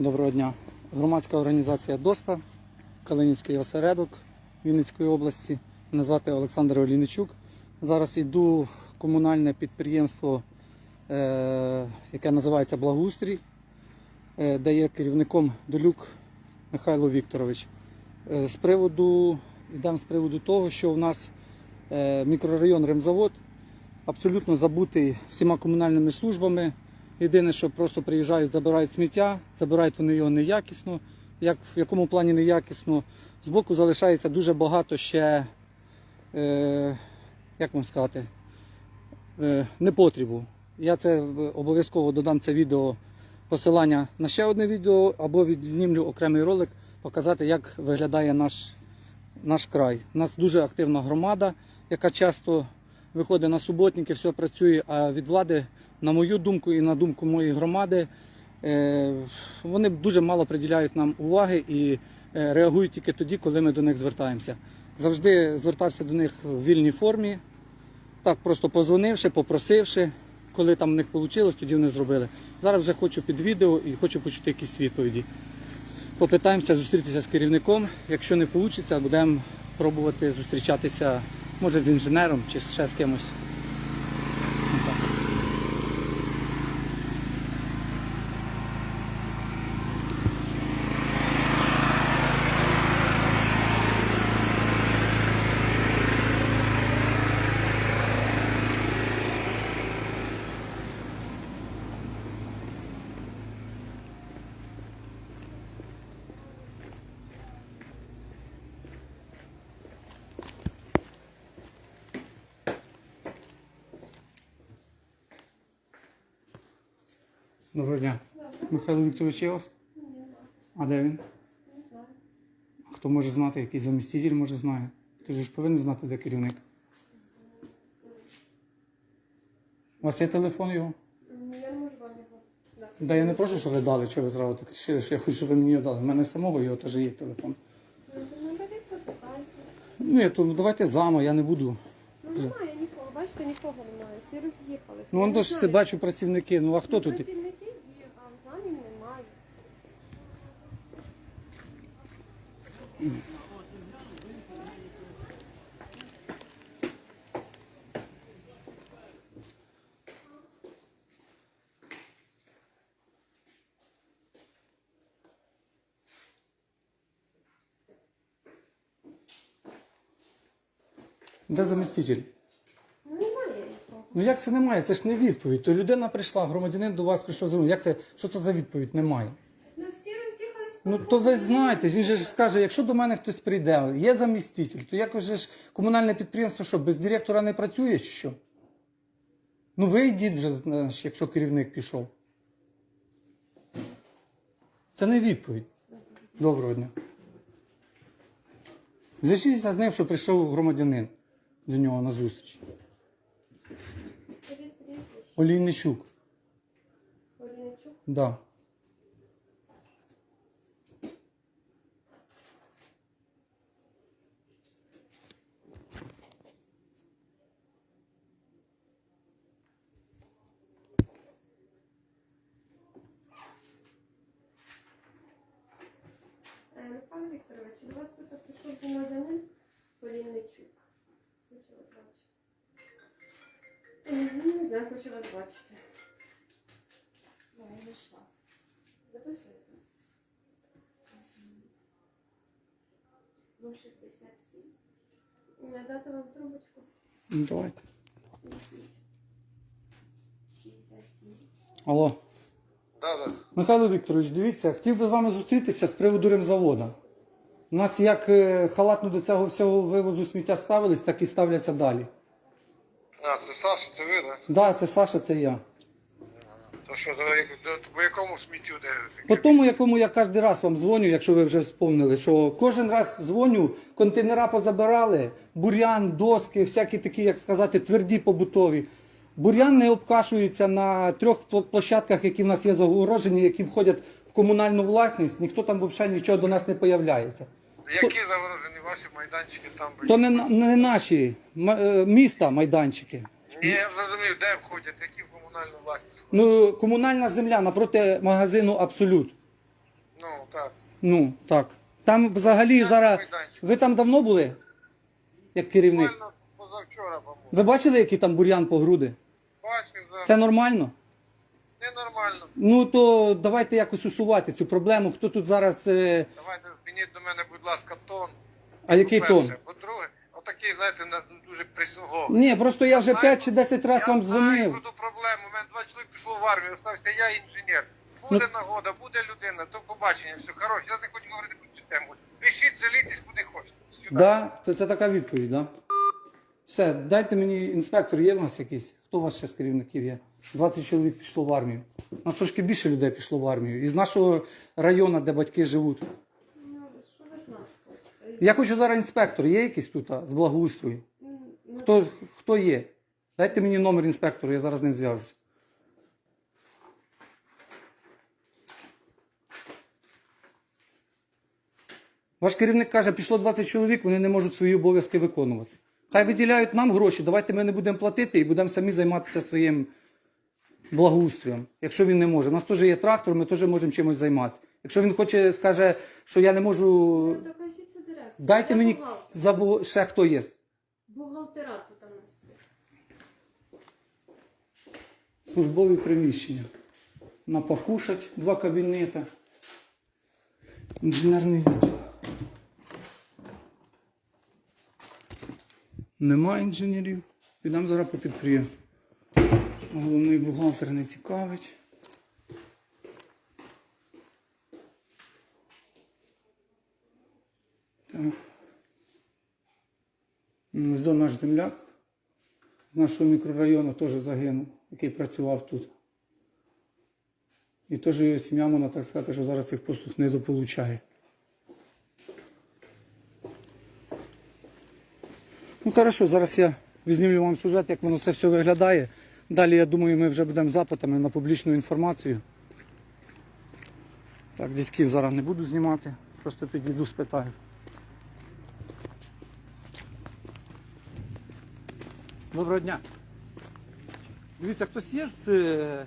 Доброго дня. Громадська організація ДОСТА, Калинівський осередок Вінницької області. Мене звати Олександр Оліничук. Зараз йду в комунальне підприємство, е, яке називається Благоустрій, е, де є керівником Долюк Михайло Вікторович. Е, з приводу, йдемо з приводу того, що в нас мікрорайон Ремзавод абсолютно забутий всіма комунальними службами. Єдине, що просто приїжджають, забирають сміття, забирають вони його неякісно. Як, в якому плані неякісно? Збоку залишається дуже багато ще, е, як вам сказати, е, непотрібу. Я це е, обов'язково додам це відео посилання на ще одне відео або відзнімлю окремий ролик, показати, як виглядає наш, наш край. У нас дуже активна громада, яка часто виходить на суботники, все працює, а від влади, на мою думку і на думку моєї громади, е, вони дуже мало приділяють нам уваги і е, реагують тільки тоді, коли ми до них звертаємося. Завжди звертався до них в вільній формі, так просто позвонивши, попросивши, коли там в них вийшло, тоді вони зробили. Зараз вже хочу під відео і хочу почути якісь відповіді. Попитаємося зустрітися з керівником. Якщо не вийде, будемо пробувати зустрічатися, може, з інженером чи ще з кимось. Доброго дня. Михайло Вікторович є у вас? А де він? А Хто може знати, який заміститель може знає? Ти ж повинен знати, де керівник. У вас є телефон його? Я не можу вам його дати. Да я не прошу, щоб ви дали, що ви зразу так рішили, що я хочу, щоб ви мені його дали. У мене самого його теж є телефон. Ну. Ну, я, то давайте зама, я не буду. Ну, немає нікого, бачите, нікого немає. Всі роз'їхалися. Ну, то ж це бачу працівники. Ну а хто тут? Працівники є, а в залі немає. Де заміститель? Ну, немає. Ну як це немає? Це ж не відповідь. То людина прийшла, громадянин до вас прийшов за Як це? Що це за відповідь? Немає. Ну, то ви знаєте, він же ж скаже, якщо до мене хтось прийде, є заміститель, то якось же ж комунальне підприємство що, без директора не працює чи що? Ну ви йдіть вже, якщо керівник пішов. Це не відповідь. Доброго дня. Зв'яжіться з ним, що прийшов громадянин до нього на зустріч. Олійничук. Оліничук. Да. Е, Михайло Вікторович, до вас тут прийшов громадянин Оліничук. Хочу вас бачити. Е, ну, Не знаю, хочу вас бачити. Я вийшла. Записуєте? 067. Надати вам трубочку? Ну, давайте. 67. Алло. Да, да. Михайло Вікторович, дивіться, хотів би з вами зустрітися з приводу ремзавода. У нас як е, халатно до цього всього вивозу сміття ставились, так і ставляться далі. А, це Саша, це ви, да? Так, да, це Саша, це я. То що, по якому сміттю де? По тому, якому я кожен раз вам дзвоню, якщо ви вже вспомнили, що кожен раз дзвоню, контейнера позабирали, бур'ян, доски, всякі такі, як сказати, тверді побутові. Бур'ян не обкашується на трьох площадках, які в нас є загорожені, які входять в комунальну власність. Ніхто там взагалі нічого до нас не появляється. Які загорожені ваші майданчики там були? То не, не наші м- е, міста майданчики. Ні, я зрозумів, де входять, які в комунальну власність. Ну, комунальна земля напроти магазину Абсолют. Ну, так. Ну, так. Там взагалі зараз. Майданчик. Ви там давно були? Як керівник? Буквально позавчора, по-моєму. Ви бачили, який там бур'ян по груди? Бачив, да. Це нормально? Ненормально. Ну то давайте якось усувати цю проблему. Хто тут зараз. е, Давайте змініть до мене, будь ласка, тон. А який По-перше. тон? По-друге, отакий, знаєте, на- дуже присуговий. Ні, просто я вже знаю, 5 чи 10 разів Я вам знаю про ту проблему. У мене два чоловіки пішло в армію, остався я інженер. Буде Ну- нагода, буде людина, то побачення, все хороше. Я не хочу говорити про цю тему. Пишіть, залійтесь куди хочете. Сюди. Да? То це така відповідь, да? Все, дайте мені інспектор, є в нас якийсь? Хто у вас ще з керівників є? 20 чоловік пішло в армію. У нас трошки більше людей пішло в армію. Із нашого району, де батьки живуть. Я хочу зараз інспектор, є якийсь тут з благоустрою? Хто, хто є? Дайте мені номер інспектора, я зараз з ним зв'яжуся. Ваш керівник каже, пішло 20 чоловік, вони не можуть свої обов'язки виконувати. Хай виділяють нам гроші, давайте ми не будемо платити і будемо самі займатися своїм благоустроєм. Якщо він не може. У нас теж є трактор, ми теж можемо чимось займатися. Якщо він хоче, скаже, що я не можу. Ну, докажіть це директор. Дайте Я мені бухгалтер. забу... ще хто є. Бухгалтера тут у нас є. службові приміщення. На покушать два кабінети. Інженерний відділ. Нема інженерів. Підемо зараз по підприємству. Головний бухгалтер не цікавить. Так. М, Ось до наш земляк з нашого мікрорайону теж загинув, який працював тут. І теж його сім'я, можна так сказати, що зараз цих послуг не дополучає. Ну хорошо, зараз я візьму вам сюжет, як воно це все виглядає. Далі, я думаю, ми вже будемо запитами на публічну інформацію. Так, дядьків зараз не буду знімати, просто підійду спитаю. Доброго дня. Дивіться, хтось є з е,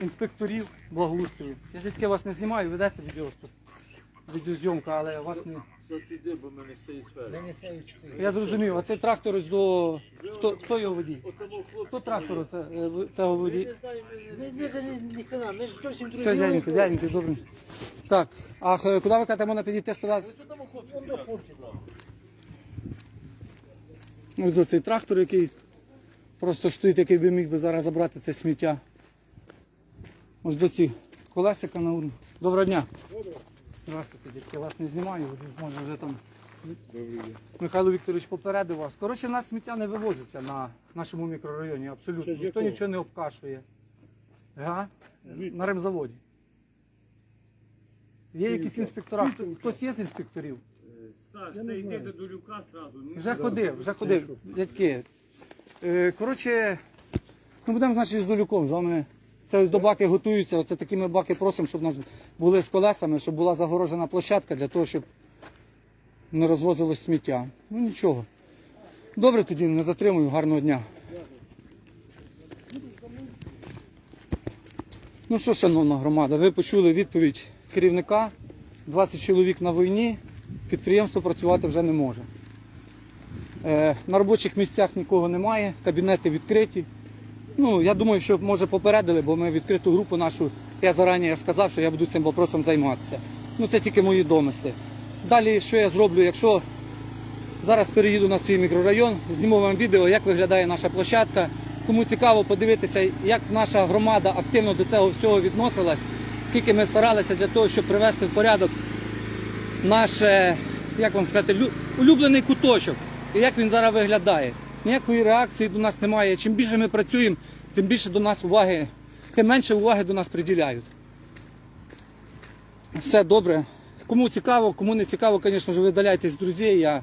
інспекторів благоустрою. Я тільки вас не знімаю, ведеться відео, відеозйомка, але вас не. Це піде, бо мене стоїть сфера. Я зрозумів, а цей трактор ось до. Хто, хто його водій? Хто трактор е, цього Ми водій? не ми не Ми ми. Все, дяденько, дяденько, добре. Так, а куди ви кажете, можна підійти спитатися? Тому хлопці сидять. Ось до цей трактор, який просто стоїть, який би міг би зараз забрати це сміття. Ось до ці колесика на урну. Доброго дня. Здравствуйте, дітки, я вас не знімаю, може вже там. Михайло Вікторович попередив вас. Коротше, в нас сміття не вивозиться на нашому мікрорайоні, абсолютно. Це з Ніхто якого? нічого не обкашує. Га? На ремзаводі. Є якісь інспектора? Хто- Хтось є з інспекторів? Саш, ти йдете до люка зразу. Ну, Вже ходив, вже ходив, дядьки. Е, коротше, ну будемо, значить, з долюком з вами. Це ось до баки готуються. Оце такі ми баки просимо, щоб у нас були з колесами, щоб була загорожена площадка для того, щоб не розвозилось сміття. Ну нічого. Добре тоді, не затримую, гарного дня. Ну що, шановна громада, ви почули відповідь керівника. 20 чоловік на війні, підприємство працювати вже не може. Е, На робочих місцях нікого немає, кабінети відкриті. Ну, я думаю, що може попередили, бо ми відкриту групу нашу, я зарані сказав, що я буду цим вопросом займатися. Ну, це тільки мої домисли. Далі, що я зроблю, якщо зараз переїду на свій мікрорайон, зніму вам відео, як виглядає наша площадка. Кому цікаво подивитися, як наша громада активно до цього всього відносилась, скільки ми старалися для того, щоб привести в порядок наш, як вам сказати, улюблений куточок. І як він зараз виглядає. Ніякої реакції до нас немає. Чим більше ми працюємо, тим більше до нас уваги, тим менше уваги до нас приділяють. Все добре. Кому цікаво, кому не цікаво, звісно ж, видаляйтесь з друзів. Я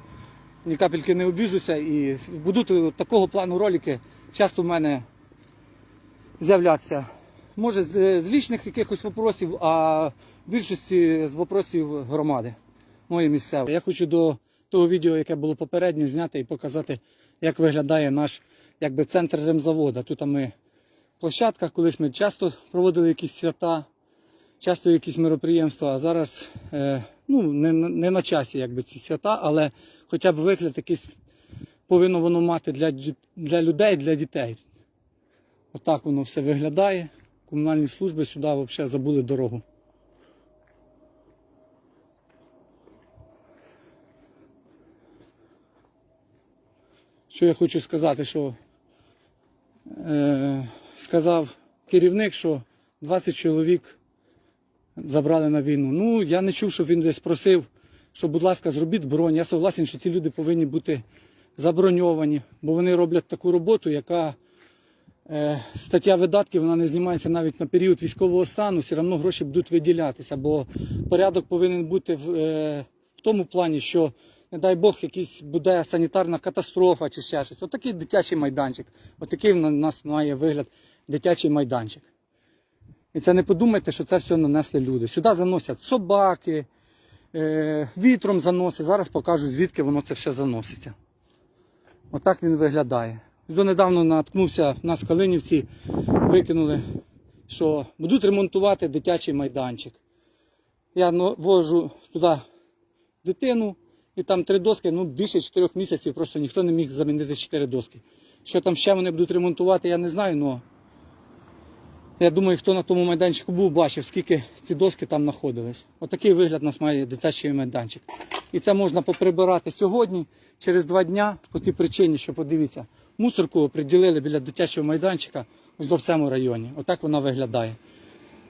ні капельки не обіжуся і будуть такого плану ролики часто в мене з'являтися. Може, з, з лічних якихось вопросів, а в більшості з вопросів громади моєї місцевої. Я хочу до того відео, яке було попереднє, зняти і показати, як виглядає наш якби, центр ремзавода. Тут ми площадка, колись ми часто проводили якісь свята. часто якісь мероприємства, а зараз е, ну, не, не на часі якби, ці свята, але хоча б вигляд якийсь повинно воно мати для, для людей, для дітей. Отак воно все виглядає. Комунальні служби сюди взагалі забули дорогу. Що я хочу сказати, що е, сказав керівник, що 20 чоловік забрали на війну. Ну, я не чув, щоб він десь просив, що, будь ласка, зробіть бронь. Я согласен, що ці люди повинні бути заброньовані, бо вони роблять таку роботу, яка е, стаття видатків вона не знімається навіть на період військового стану, все одно гроші будуть виділятися, бо порядок повинен бути в, е, в тому плані, що, не дай Бог, якась буде санітарна катастрофа чи ще щось. Отакий дитячий майданчик. Отакий в нас має вигляд дитячий майданчик. І це не подумайте, що це все нанесли люди. Сюди заносять собаки, е, вітром заносять. Зараз покажу, звідки воно це все заноситься. Отак він виглядає. Донедавно наткнувся нас в Калинівці, викинули, що будуть ремонтувати дитячий майданчик. Я но- вожу туди дитину, і там три доски, ну більше чотирьох місяців просто ніхто не міг замінити чотири доски. Що там ще вони будуть ремонтувати, я не знаю, але я думаю, хто на тому майданчику був, бачив, скільки ці доски там знаходились. Отакий вигляд у нас має дитячий майданчик. І це можна поприбирати сьогодні, через два дня, по тій причині, що подивіться, мусорку приділили біля дитячого майданчика ось в цьому районі. Отак вона виглядає.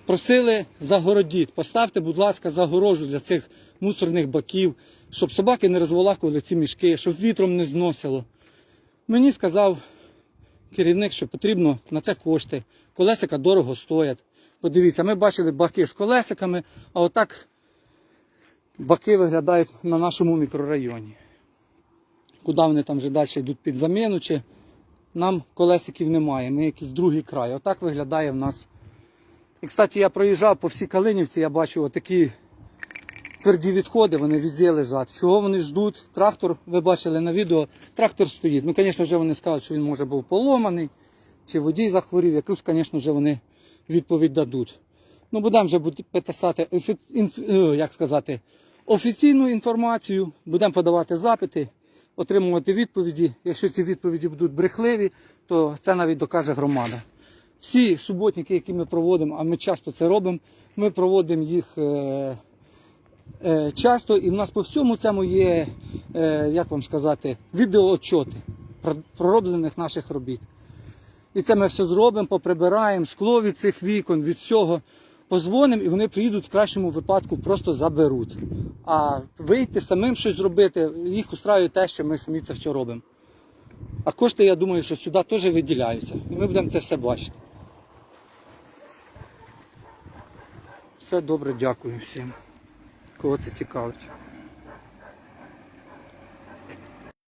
Просили загородіть, поставте, будь ласка, загорожу для цих мусорних баків, щоб собаки не розволакували ці мішки, щоб вітром не зносило. Мені сказав керівник, що потрібно на це кошти. Колесика дорого стоять. Подивіться, ми бачили баки з колесиками, а отак баки виглядають на нашому мікрорайоні. Куди вони там вже далі йдуть під заміну, чи нам колесиків немає, ми якийсь другий край. Отак виглядає в нас. І, кстати, я проїжджав по всій Калинівці, я бачу отакі тверді відходи, вони везде лежать. Чого вони ждуть? Трактор, ви бачили на відео, трактор стоїть. Ну, звісно, вони скажуть, що він може був поломаний, чи водій захворів, якусь, звісно, вони відповідь дадуть. Ну, будемо вже писати, е, як сказати, офіційну інформацію, будемо подавати запити, отримувати відповіді. Якщо ці відповіді будуть брехливі, то це навіть докаже громада. Всі суботники, які ми проводимо, а ми часто це робимо, ми проводимо їх е, е, часто, і в нас по всьому цьому є, е, як вам сказати, відеоотчоти пророблених наших робіт. І це ми все зробимо, поприбираємо скло від цих вікон, від всього. Позвонимо і вони приїдуть в кращому випадку, просто заберуть. А вийти самим щось зробити, їх устраює те, що ми самі це все робимо. А кошти, я думаю, що сюди теж виділяються. І ми будемо це все бачити. Все добре, дякую всім, кого це цікавить.